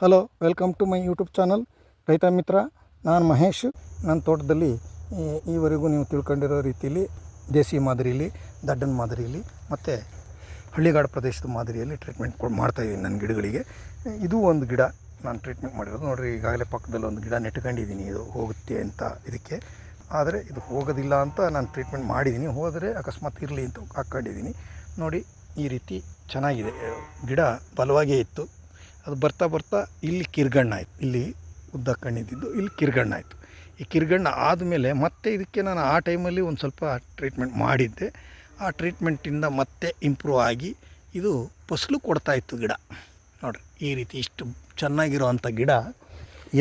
Hello, welcome to my YouTube channel. ರೈತ ಮಿತ್ರ, ನಾನು ಮಹೇಶ್. ನನ್ನ ತೋಟದಲ್ಲಿ ಈವರೆಗೂ ನೀವು ತಿಳ್ಕೊಂಡಿರೋ ರೀತಿಯಲ್ಲಿ ದೇಸಿ ಮಾದರಿಯಲ್ಲಿ ದಡ್ಡನ ಮಾದರಿಯಲ್ಲಿ ಮತ್ತು ಹಳ್ಳಿಗಾಡು ಪ್ರದೇಶದ ಮಾದರಿಯಲ್ಲಿ ಟ್ರೀಟ್ಮೆಂಟ್ ಕೊಡ್ ಮಾಡ್ತಾಯಿದ್ದೀನಿ ನನ್ನ ಗಿಡಗಳಿಗೆ. ಇದು ಒಂದು ಗಿಡ ನಾನು ಟ್ರೀಟ್ಮೆಂಟ್ ಮಾಡಿರೋದು. ನೋಡಿರಿ, ಈಗಾಗಲೇ ಪಕ್ಕದಲ್ಲಿ ಒಂದು ಗಿಡ ನೆಟ್ಕೊಂಡಿದ್ದೀನಿ. ಇದು ಹೋಗುತ್ತೆ ಅಂತ ಇದಕ್ಕೆ. ಆದರೆ ಇದು ಹೋಗೋದಿಲ್ಲ ಅಂತ ನಾನು ಟ್ರೀಟ್ಮೆಂಟ್ ಮಾಡಿದ್ದೀನಿ. ಹೋದರೆ ಅಕಸ್ಮಾತ್ ಇರಲಿ ಅಂತ ಹಾಕ್ಕೊಂಡಿದ್ದೀನಿ. ನೋಡಿ, ಈ ರೀತಿ ಚೆನ್ನಾಗಿದೆ. ಗಿಡ ಬಲವಾಗೇ ಇತ್ತು. ಅದು ಬರ್ತಾ ಬರ್ತಾ ಇಲ್ಲಿ ಕಿರ್ಗಣ್ಣ ಆಯಿತು. ಇಲ್ಲಿ ಉದ್ದ ಕಣ್ಣಿದ್ದಿದ್ದು ಇಲ್ಲಿ ಕಿರ್ಗಣ್ಣ ಆಯಿತು. ಈ ಕಿರ್ಗಣ್ಣ ಆದಮೇಲೆ ಮತ್ತೆ ಇದಕ್ಕೆ ನಾನು ಆ ಟೈಮಲ್ಲಿ ಒಂದು ಸ್ವಲ್ಪ ಟ್ರೀಟ್ಮೆಂಟ್ ಮಾಡಿದ್ದೆ. ಆ ಟ್ರೀಟ್ಮೆಂಟಿಂದ ಮತ್ತೆ ಇಂಪ್ರೂವ್ ಆಗಿ ಇದು ಫಸಲು ಕೊಡ್ತಾ ಇತ್ತು ಗಿಡ. ನೋಡಿರಿ, ಈ ರೀತಿ ಇಷ್ಟು ಚೆನ್ನಾಗಿರೋವಂಥ ಗಿಡ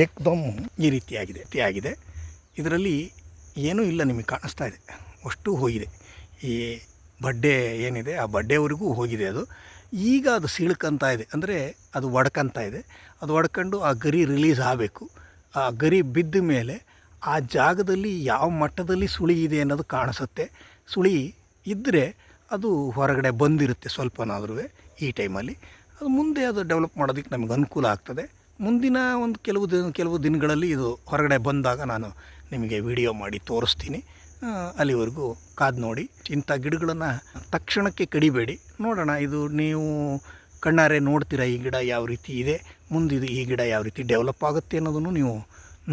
ಏಕ್ದಮ್ ಈ ರೀತಿಯಾಗಿದೆ ಆಗಿದೆ. ಇದರಲ್ಲಿ ಏನೂ ಇಲ್ಲ ನಿಮಗೆ ಕಾಣಿಸ್ತಾ ಇದೆ. ಅಷ್ಟು ಹೋಗಿದೆ. ಈ ಬಡ್ಡೆ ಏನಿದೆ, ಆ ಬಡ್ಡೆವರೆಗೂ ಹೋಗಿದೆ ಅದು. ಈಗ ಅದು ಸಿಳ್ಕಂತ ಇದೆ. ಅಂದರೆ ಅದು ಒಡ್ಕಂತ ಇದೆ. ಅದು ಒಡ್ಕೊಂಡು ಆ ಗರಿ ರಿಲೀಸ್ ಆಗಬೇಕು. ಆ ಗರಿ ಬಿದ್ದ ಮೇಲೆ ಆ ಜಾಗದಲ್ಲಿ ಯಾವ ಮಟ್ಟದಲ್ಲಿ ಸುಳಿ ಇದೆ ಅನ್ನೋದು ಕಾಣಿಸುತ್ತೆ. ಸುಳಿ ಇದ್ದರೆ ಅದು ಹೊರಗಡೆ ಬಂದಿರುತ್ತೆ ಸ್ವಲ್ಪನಾದ್ರೂ ಈ ಟೈಮಲ್ಲಿ. ಅದು ಮುಂದೆ ಅದು ಡೆವಲಪ್ ಮಾಡೋದಕ್ಕೆ ನಮಗೆ ಅನುಕೂಲ ಆಗ್ತದೆ. ಮುಂದಿನ ಒಂದು ಕೆಲವು ದಿನ, ಕೆಲವು ದಿನಗಳಲ್ಲಿ ಇದು ಹೊರಗಡೆ ಬಂದಾಗ ನಾನು ನಿಮಗೆ ವಿಡಿಯೋ ಮಾಡಿ ತೋರಿಸ್ತೀನಿ. ಅಲ್ಲಿವರೆಗೂ ಕಾದು ನೋಡಿ. ಇಂಥ ಗಿಡಗಳನ್ನು ತಕ್ಷಣಕ್ಕೆ ಕಡಿಬೇಡಿ. ನೋಡೋಣ, ಇದು ನೀವು ಕಣ್ಣಾರೆ ನೋಡ್ತೀರಾ, ಈ ಗಿಡ ಯಾವ ರೀತಿ ಇದೆ? ಮುಂದಿದು ಈ ಗಿಡ ಯಾವ ರೀತಿ ಡೆವಲಪ್ ಆಗುತ್ತೆ ಅನ್ನೋದನ್ನು ನೀವು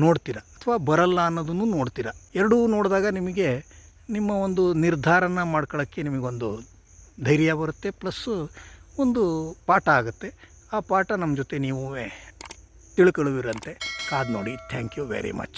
ನೋಡ್ತೀರಾ ಅಥವಾ ಬರಲ್ಲ ಅನ್ನೋದನ್ನು ನೋಡ್ತೀರಾ? ಎರಡೂ ನೋಡಿದಾಗ ನಿಮಗೆ ನಿಮ್ಮ ಒಂದು ನಿರ್ಧಾರನ ಮಾಡ್ಕೊಳ್ಳೋಕ್ಕೆ ನಿಮಗೊಂದು ಧೈರ್ಯ ಬರುತ್ತೆ ಪ್ಲಸ್ಸು ಒಂದು ಪಾಠ ಆಗುತ್ತೆ. ಆ ಪಾಠ ನಮ್ಮ ಜೊತೆ ನೀವು ತಿಳ್ಕೊಳ್ಳುವಿರಂತೆ. ಕಾದು ನೋಡಿ. Thank you very much.